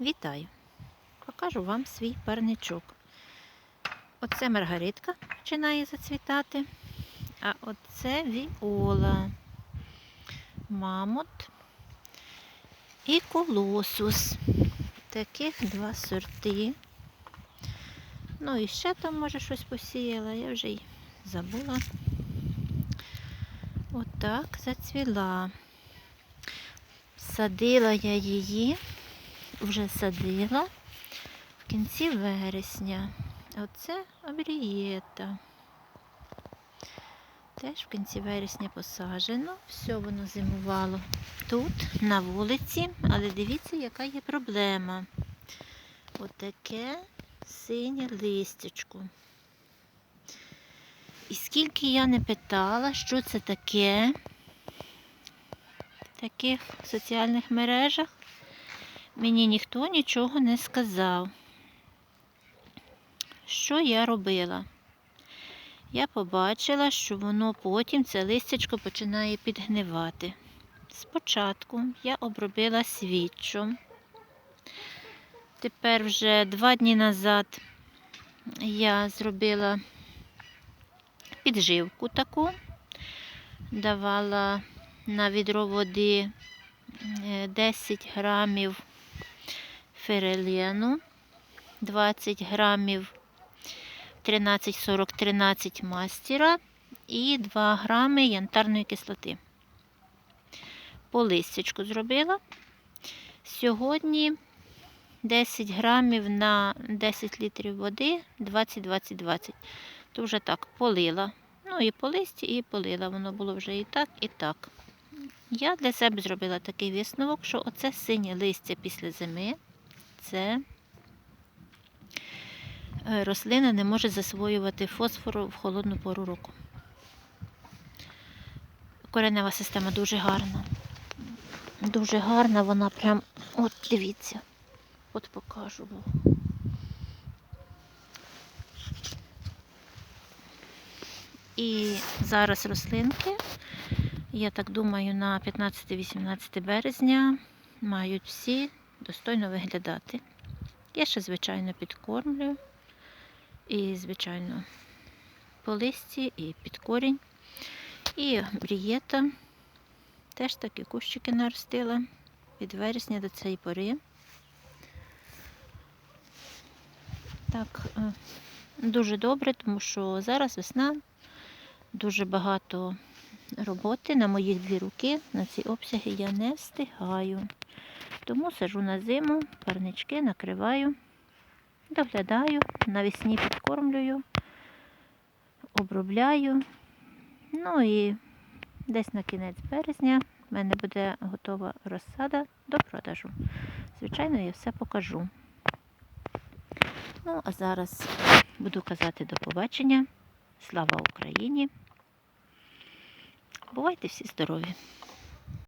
Вітаю! Покажу вам свій парничок. Оце маргаритка починає зацвітати, а оце віола, мамот і колосус. Таких два сорти. Ну і ще там, може, щось посіяла, я вже й забула. Отак зацвіла. Садила я її, вже садила в кінці вересня. Оце обрієта. Теж в кінці вересня посаджено. Все воно зимувало тут, на вулиці, але дивіться, яка є проблема. Отаке синє листячко. І скільки я не питала, що це таке в таких соціальних мережах, мені ніхто нічого не сказав. Що я робила? Я побачила, що воно потім, це листячко починає підгнивати. Спочатку я обробила свічом. Тепер вже два дні назад я зробила підживку таку, давала на відро води е, 10 грамів ферелену, 20 грамів 13-40-13 мастера і 2 грами янтарної кислоти. По листячку зробила. Сьогодні 10 грамів на 10 літрів води 20-20-20. То вже так полила. Ну і по листі, і полила. Воно було вже і так, і так. Я для себе зробила такий висновок, що оце синє листя після зими це е, рослина не може засвоювати фосфору в холодну пору року. Коренева система дуже гарна. Дуже гарна, вона прям, от дивіться, от покажу. вам. І зараз рослинки, я так думаю, на 15-18 березня мають всі достойно виглядати. Я ще, звичайно, підкормлю. І, звичайно, по листі, і під корінь. І брієта. Теж такі кущики наростила від вересня до цієї пори. Так, е, дуже добре, тому що зараз весна, дуже багато роботи на мої дві руки, на ці обсяги я не встигаю. Тому сажу на зиму, парнички накриваю, доглядаю, навесні підкормлюю, обробляю. Ну і десь на кінець березня в мене буде готова розсада до продажу. Звичайно, я все покажу. Ну, а зараз буду казати до побачення. Слава Україні! Бувайте всі здорові!